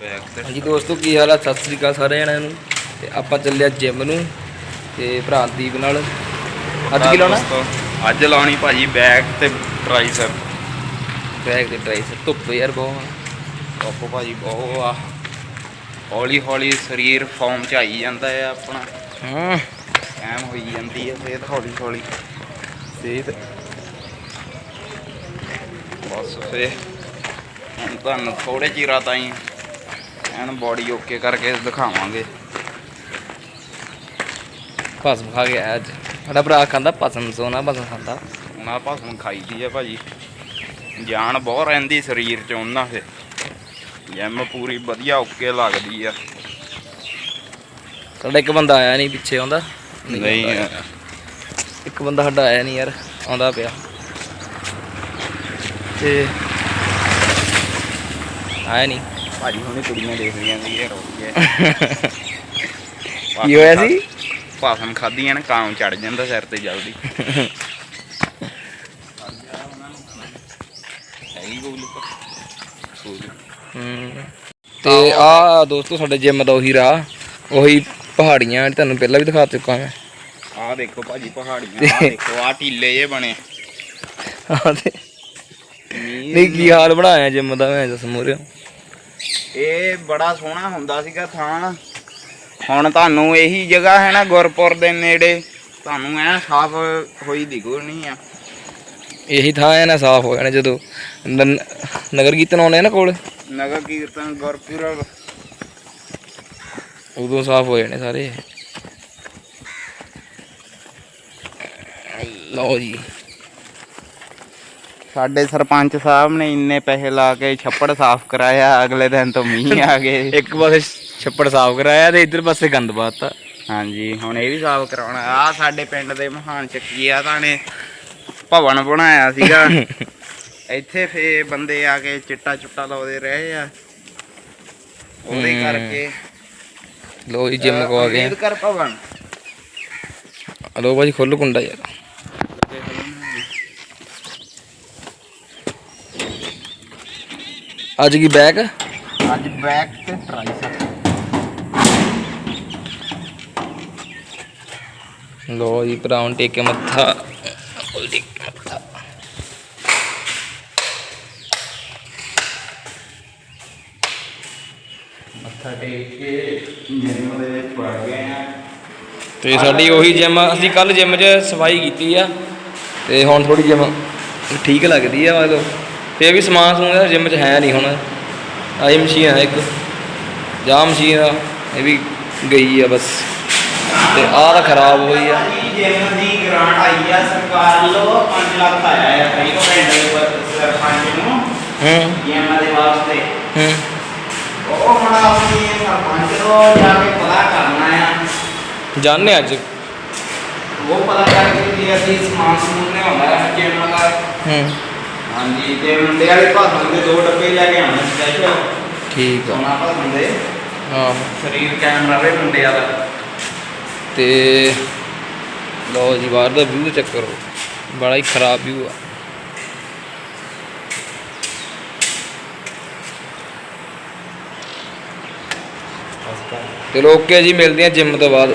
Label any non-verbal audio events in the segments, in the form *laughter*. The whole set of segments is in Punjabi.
ਬੈਕ ਹਾਂਜੀ ਦੋਸਤੋ ਕੀ ਹਾਲ ਆ? ਸਤਿ ਸ੍ਰੀ ਅਕਾਲ ਸਾਰੇ ਜਣਿਆਂ ਨੂੰ। ਤੇ ਆਪਾਂ ਚੱਲਿਆ ਜਿਮ ਨੂੰ ਤੇ ਭਰਾ ਦੀਪ ਨਾਲ। ਅੱਜ ਕੀ ਲਾਉਣਾ? ਅੱਜ ਲਾਉਣੀ ਭਾਜੀ ਬੈਕ ਤੇ ਟ੍ਰਾਈਸੈਪ ਬੈਗ ਤੇ ਟ੍ਰਾਈਸ ਧੁੱਪ ਯਾਰ ਬਹੁਤ ਆਪੋ ਭਾਜੀ ਬਹੁਤ ਆ। ਹੌਲੀ ਹੌਲੀ ਸਰੀਰ ਫਾਰਮ ਚ ਆਈ ਜਾਂਦਾ ਹੈ ਆਪਣਾ। ਹਾਂ। ਐਮ ਹੋਈ ਜਾਂਦੀ ਹੈ ਸਿਹਤ ਹੌਲੀ ਹੌਲੀ। ਸਿਹਤ। ਬਸ ਫੇ ਤੁਹਾਨੂੰ ਥੋੜੇ ਚਿਰਾਂ ਤਾਈਂ ਐਨ ਬੋਡੀ ਓਕੇ ਕਰਕੇ ਦਿਖਾਵਾਂਗੇ। ਭਸਮ ਖਾ ਗਿਆ ਅੱਜ। ਸਾਡਾ ਭਰਾ ਖਾਂਦਾ ਭਸਮ ਸੋਨਾ ਭਸਮ ਖਾਂਦਾ। ਉਹਨਾਂ ਭਾਸਮ ਖਾਈ ਦੀ ਹੈ ਭਾਜੀ। ਜਾਨ ਬਹੁਤ ਰਹਿੰਦੀ ਸਰੀਰ 'ਚ ਉਹਨਾਂ ਫੇ ਜਿਮ ਪੂਰੀ ਵਧੀਆ ਓਕੇ ਲੱਗਦੀ ਆ। ਸਾਡਾ ਇੱਕ ਬੰਦਾ ਆਇਆ ਨਹੀਂ ਪਿੱਛੇ ਆਉਂਦਾ। ਨਹੀਂ। ਇੱਕ ਬੰਦਾ ਸਾਡਾ ਆਇਆ ਨਹੀਂ ਯਾਰ ਆਉਂਦਾ ਪਿਆ। ਤੇ ਆਇਆ ਨਹੀਂ। ਭਾਜੀ ਹੁਣੇ ਕੁੜੀਆਂ ਦੇਖ ਰਹੀਆਂ ਸੀ ਇਹ ਗਏ। ਕੀ ਹੋਇਆ ਸੀ? ਭਾਸਮ ਖਾਧੀਆਂ ਨਾ ਕਾਂ ਚੜ ਜਾਂਦਾ ਸਿਰ ਤੇ ਜਲਦੀ। ਤੇ। ਆ ਦੋਸਤੋ ਸਾਡੇ ਜਿਮ ਦਾ ਉਹੀ ਰਾਹ। ਉਹੀ ਪਹਾੜੀਆਂ ਤੁਹਾਨੂੰ ਪਹਿਲਾਂ ਵੀ ਦਿਖਾ ਚੁੱਕਾ ਮੈਂ। ਆਹ ਦੇਖੋ ਭਾਜੀ ਪਹਾੜੀਆਂ ਆਹ ਦੇਖੋ ਆਹ ਟੀਲੇ ਜੇ ਬਣੇ। ਆਹ ਤੇ ਨਹੀਂ ਕੀ ਹਾਲ ਬਣਾਇਆ ਜਿਮ ਦਾ ਮੈਂ ਦੱਸ ਮੋਰਿਆ ਇਹ ਬੜਾ ਸੋਹਣਾ ਹੁੰਦਾ ਸੀਗਾ ਥਾਂ। ਹੁਣ ਤੁਹਾਨੂੰ ਇਹੀ ਜਗ੍ਹਾ ਹੈ ਨਾ ਗੁਰਪੁਰ ਦੇ ਨੇੜੇ ਤੁਹਾਨੂੰ ਐ ਸਾਫ਼ ਹੋਈ ਦਿਖਣੀ ਆ। ਇਹੀ ਥਾਂ ਹੈ ਨਾ ਸਾਫ਼ ਹੋ ਜਾਣਾ ਜਦੋਂ ਨ- ਨਗਰ ਕੀਰਤਨ ਆਉਂਦੇ ਆ ਨਾ ਕੋਲ। ਨਗਰ ਕੀਰਤਨ ਗੁਰਪੁਰਬ। ਉਦੋਂ ਸਾਫ਼ ਹੋ ਜਾਣੇ ਸਾਰੇ। ਲਓ ਜੀ। ਸਾਡੇ ਸਰਪੰਚ ਸਾਹਿਬ ਨੇ ਇੰਨੇ ਪੈਸੇ ਲਾ ਕੇ ਛੱਪੜ ਸਾਫ਼ ਕਰਾਇਆ ਅਗਲੇ ਦਿਨ ਤੋਂ ਮੀਂਹ ਆ ਗਏ। *laughs* ਇੱਕ ਪਾਸੇ ਛੱਪੜ ਸਾਫ਼ ਕਰਾਇਆ ਤੇ ਇੱਧਰ ਪਾਸੇ ਗੰਦ ਪਾਤਾ ਹਾਂਜੀ ਹੁਣ ਇਹ ਵੀ ਸਾਫ਼ ਕਰਾਉਣਾ। ਆ ਸਾਡੇ ਪਿੰਡ ਦੇ ਮਹਾਨ ਚੱਕੀਆ ਤਾਂ ਨੇ ਭਵਨ ਬਣਾਇਆ ਸੀਗਾ। *laughs* ਇੱਥੇ ਫੇ ਬੰਦੇ ਆ ਕੇ ਚਿੱਟਾ ਚੁੱਟਾ ਲਾਉਂਦੇ ਰਹੇ ਆ। ਉਹਦੇ। ਕਰਕੇ ਲਓ ਜੀ ਜਿਮ ਕੋ ਆ ਗਏ ਅੰਬੇਦਕਰ ਭਵਨ। ਲਓ ਭਾਜੀ ਖੋਲੋ ਕੁੰਡਾ ਯਾਰ। ਅੱਜ ਕੀ ਬੈਕ ਅੱਜ ਬੈਕ ਤੇ ਟ੍ਰਾਈਸੈਪ ਲੋ ਜੀ ਭਰਾਉਣ ਟੇਕ ਕੇ ਮੱਥਾ ਕੇ ਮੱਥਾ। ਮੱਥਾ ਟੇਕ ਕੇ ਜਿਮ ਦੇ ਵਿੱਚ ਗਏ ਆ। ਤੇ ਸਾਡੀ ਉਹੀ ਜਿਮ ਅਸੀਂ ਕੱਲ ਜਿਮ 'ਚ ਸਫ਼ਾਈ ਕੀਤੀ ਆ। ਤੇ ਹੁਣ ਥੋੜੀ ਜਿਮ ਠੀਕ ਲੱਗਦੀ ਆ ਮਤਲਬ। ਤੇ ਵੀ ਸਮਾਨ ਸਮੂਨ ਜਿਮ 'ਚ ਹੈ ਨਹੀਂ ਹੁਣ। ਆਈ ਮਸ਼ੀਨ ਹੈ ਇੱਕ। ਜਾ ਮਸ਼ੀਨ ਆ ਇਹ ਵੀ ਗਈ ਆ ਬਸ। ਤੇ ਆਹ ਤਾਂ ਖਰਾਬ ਹੋਈ ਆ। ਜਿਮ ਦੀ ਗ੍ਰਾਂਟ ਆਈ ਆ ਸਰਕਾਰ ਵੱਲੋਂ 5 ਲੱਖ ਆਇਆ ਹੈ ਕਈ ਕੋ ਪਿੰਡ ਦੇ ਉੱਪਰ ਸਰਪੰਚ ਨੂੰ। ਹੂੰ। ਜਿਮ ਦੇ ਵਾਸਤੇ। ਹੂੰ। ਉਹ ਹੁਣ ਆਪਣੀ ਸਰਪੰਚ ਤੋਂ ਜਾ ਕੇ ਪਤਾ ਕਰਨਾ ਆ। ਜਾਣੇ ਅੱਜ। ਉਹ ਪਤਾ ਕਰਕੇ ਕਿ ਅਸੀਂ ਸਮਾਨ ਸਮੂਨ ਲਿਆਉਣਾ ਹੈ ਜਿਮ ਦਾ। ਹੂੰ। ਹਾਂਜੀ ਤੇ ਮੁੰਡੇ ਵਾਲੇ ਭਾਸਣ ਦੇ ਦੋ ਡੱਬੇ ਲੈ ਕੇ ਆਉਣੇ ਸਪੈਸ਼ਲ ਠੀਕ ਆ। ਸੋਨਾ ਭਾਸਣ ਦੇ ਹਾਂ। ਸਰੀਰ ਕੈਮਰਾ ਵੇ ਮੁੰਡੇ ਵਾਲਾ। ਤੇ ਲਓ ਜੀ ਬਾਹਰ ਦਾ ਵਿਊ ਚੈੱਕ ਕਰੋ। ਬੜਾ ਹੀ ਖਰਾਬ ਵਿਊ ਆ। ਚਲੋ ਓਕੇ ਜੀ ਮਿਲਦੇ ਆ ਜਿਮ ਤੋਂ ਬਾਅਦ।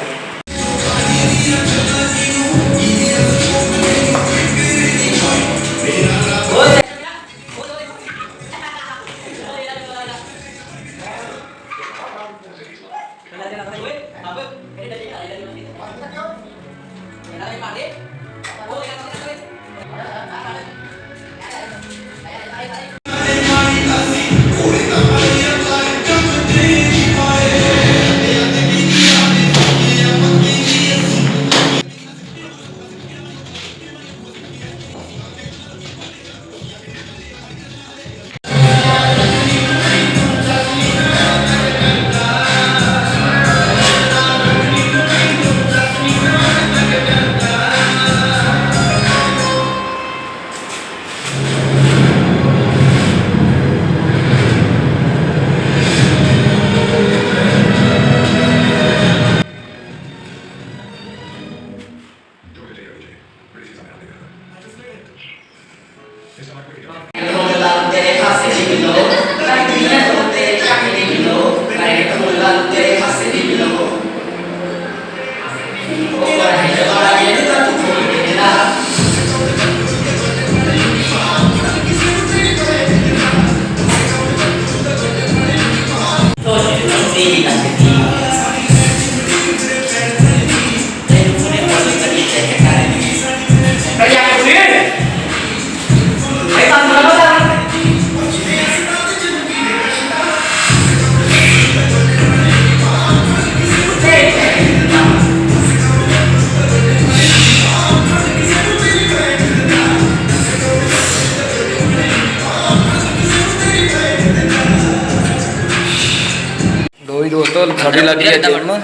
ਲੱਗੀ ਜਿਮ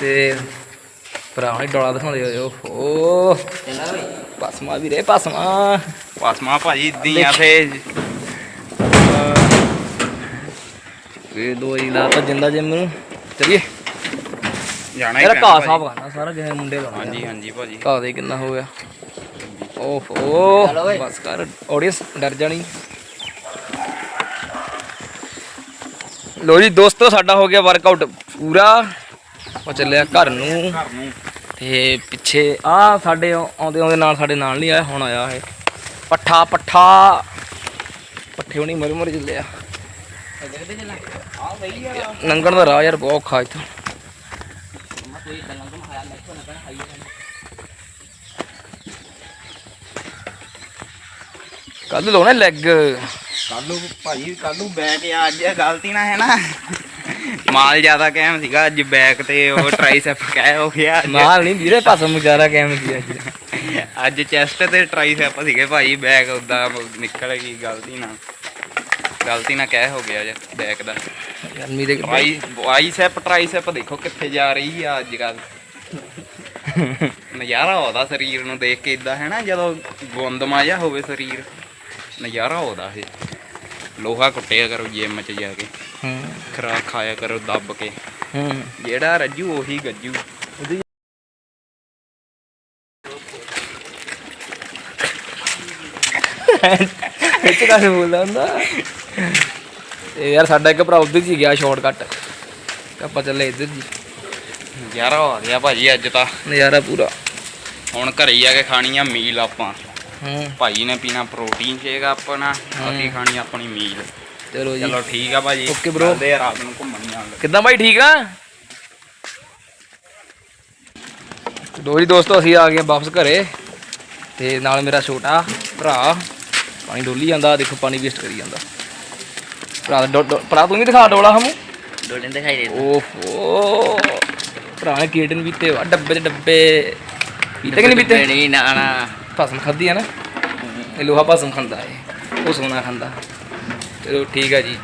ਤੇ ਭਰਾ ਨੇ ਡੋਲਾ ਦਿਖਾਉਂਦੇ ਹੋਏ ਓਹੋ। ਪਸਮਾ ਵੀ ਰੇ ਪਸਮਾ ਪਾਸਮਾ ਭਾਜੀ ਦੀਆਂ ਫੇ ਇਹ ਦੋ ਹੀ ਲਾ ਤਾਂ ਜਿੰਦਾ ਜਿਮ ਨੂੰ। ਚਲਿਏ। ਜਾਣਾ ਹੀ ਪੈਣਾ ਘਾਹ। ਸਾਫ਼ ਕਰਨਾ ਸਾਰਾ ਜਿਹੇ ਮੁੰਡੇ ਲਾਉਣੇ ਹਾਂਜੀ ਹਾਂਜੀ ਭਾਜੀ। ਘਾਹ ਦੇ ਕਿੰਨਾ ਹੋ ਗਿਆ। ਓਹੋ। ਬਸ ਕਰ ਆਡੀਅנס ਡਰ ਜਾਣੀ। ਲੋ ਜੀ, ਦੋਸਤੋ, ਸਾਡਾ ਹੋ ਗਿਆ ਵਰਕਆਊਟ ਪੂਰਾ। ਉਹ ਚੱਲਿਆ ਘਰ ਨੂੰ ਘਰ ਨੂੰ। ਤੇ ਪਿੱਛੇ, ਆ ਸਾਡੇ ਆਉਂਦੇ ਆਉਂਦੇ ਨਾਲ ਸਾਡੇ ਨਾਲ ਨਹੀਂ ਆਇਆ, ਹੁਣ ਆਇਆ ਇਹ। ਪੱਠਾ ਪੱਠਾ। ਪੱਠੇ ਹੁਣੀ ਮਰ ਮਰ ਚੱਲਿਆ ਲੰਘਣ ਦਾ ਰਾਹ ਯਾਰ ਬਹੁਤ ਔਖਾ ਇੱਥੋਂ। ਕੱਲ ਲਾਉਣਾ ਲੈਗ ਕੱਲੂ ਭਾਜੀ ਕੱਲੂ ਬੈਕ ਆ ਅੱਜ ਗਲਤੀ ਨਾ ਹੈ ਨਾ। ਮਾਲ ਜ਼ਿਆਦਾ ਕਹਿਮ ਸੀਗਾ ਅੱਜ ਬੈਕ ਤੇ ਉਹ ਟ੍ਰਾਈਸੈਪ ਕਹਿ ਹੋ ਗਿਆ ਅੱਜ। ਨਾਲ ਨਹੀਂ ਵੀਰੇ ਪਾਸਾ ਮੁਜਾਰਾ ਕਿਵੇਂ ਕੀ ਅੱਜ। ਅੱਜ ਚੈਸਟ ਤੇ ਟ੍ਰਾਈਸੈਪ ਸੀਗੇ ਭਾਈ ਬੈਕ ਉਦਾਂ ਨਿਕਲ ਗਈ ਗਲਤੀ ਨਾਲ। ਗਲਤੀ ਨਾਲ ਕਹਿ ਹੋ ਗਿਆ ਜੇ ਬੈਕ ਦਾ। ਗਰਮੀ ਦੇ ਟ੍ਰਾਈ ਬਾਈਸੈਪ ਟ੍ਰਾਈਸੈਪ ਦੇਖੋ ਕਿੱਥੇ ਜਾ ਰਹੀ ਆ ਅੱਜ ਕੱਲ *laughs* ਨਜ਼ਾਰਾ ਆਉਂਦਾ ਸਰੀਰ ਨੂੰ ਦੇਖ ਕੇ ਇਦਾਂ ਹੈ ਨਾ ਜਦੋਂ ਗੁੰਦਮਾ ਜਿਹਾ ਹੋਵੇ ਸਰੀਰ। ਨਜ਼ਾਰਾ ਆਉਂਦਾ ਇਹ। ਲੋਹਾ ਕੁੱਟਿਆ ਕਰੋ ਜਿਮ ਚ ਜਾ ਕੇ। ਹੂੰ। ਖਰਾਕ ਖਾਇਆ ਕਰੋ ਦੱਬ ਕੇ। ਹੂੰ। ਜਿਹੜਾ ਰੱਜੂ ਉਹੀ ਗੱਜੂ। ਵਿੱਚ ਕਾਹੇ ਬੋਲਦਾ ਹੁੰਦਾ। ਇਹ ਯਾਰ ਸਾਡਾ ਇੱਕ ਭਰਾ ਉਧਰ ਜੀ ਗਿਆ ਸ਼ਾਰਟਕਟ ਆਪਾਂ ਚੱਲੇ ਇੱਧਰ ਜੀ। ਨਜ਼ਾਰਾ ਆ ਗਿਆ ਭਾਜੀ ਅੱਜ ਤਾਂ। ਨਜ਼ਾਰਾ ਪੂਰਾ। ਹੁਣ ਘਰੇ ਹੀ ਆ ਕੇ ਖਾਣੀ ਆ ਮੀਲ ਆਪਾਂ। ਭਾਈ ਨੇ ਪੀਣਾ ਪ੍ਰੋਟੀਨ ਸ਼ੇਕ ਆਪਣਾ ਅਸੀਂ ਖਾਣੀ ਆਪਣੀ ਮੀਲ। ਚਲੋ ਜੀ। ਚਲੋ ਠੀਕ ਆ ਭਾਜੀ। Okay bro. ਚੱਲਦੇ ਆ ਰਾਤ ਨੂੰ ਘੁੰਮਣ ਜਾਣ। ਕਿੱਦਾਂ ਭਾਈ ਠੀਕ ਆ? ਲੋ ਜੀ ਦੋਸਤੋ ਅਸੀਂ ਆ ਗਏ ਹਾਂ ਵਾਪਸ ਘਰੇ ਤੇ ਨਾਲ ਮੇਰਾ ਛੋਟਾ ਭਰਾ ਪਾਣੀ ਡੋਲੀ ਜਾਂਦਾ ਦੇਖੋ ਪਾਣੀ ਵੇਸਟ ਕਰੀ ਜਾਂਦਾ। ਭਰਾ ਦਾ ਡੋ- ਡੋ- ਭਰਾ ਤੂੰ ਵੀ ਦਿਖਾ ਡੋਲਾ ਹਮੂ। ਡੋਲੇ ਦਿਖਾਈ ਦੇ ਓਹੋ। ਭਰਾ ਨੇ ਕੀਟਨ ਵੀ ਤੇ ਡੱਬੇ ਤੇ ਡੱਬੇ। ਪੀਤੇ ਕਿ ਨਹੀਂ ਪੀਤੇ? ਨਹੀਂ ਨਾ ਨਾ। ਭਸਮ ਖਾਦੀ ਹੈ ਨਾ? ਇਹ ਲੋਹਾ ਭਸਮ ਖਾਂਦਾ ਹੈ ਉਹ ਸੋਨਾ ਖਾਂਦਾ। ਚਲੋ ਠੀਕ ਹੈ ਜੀ।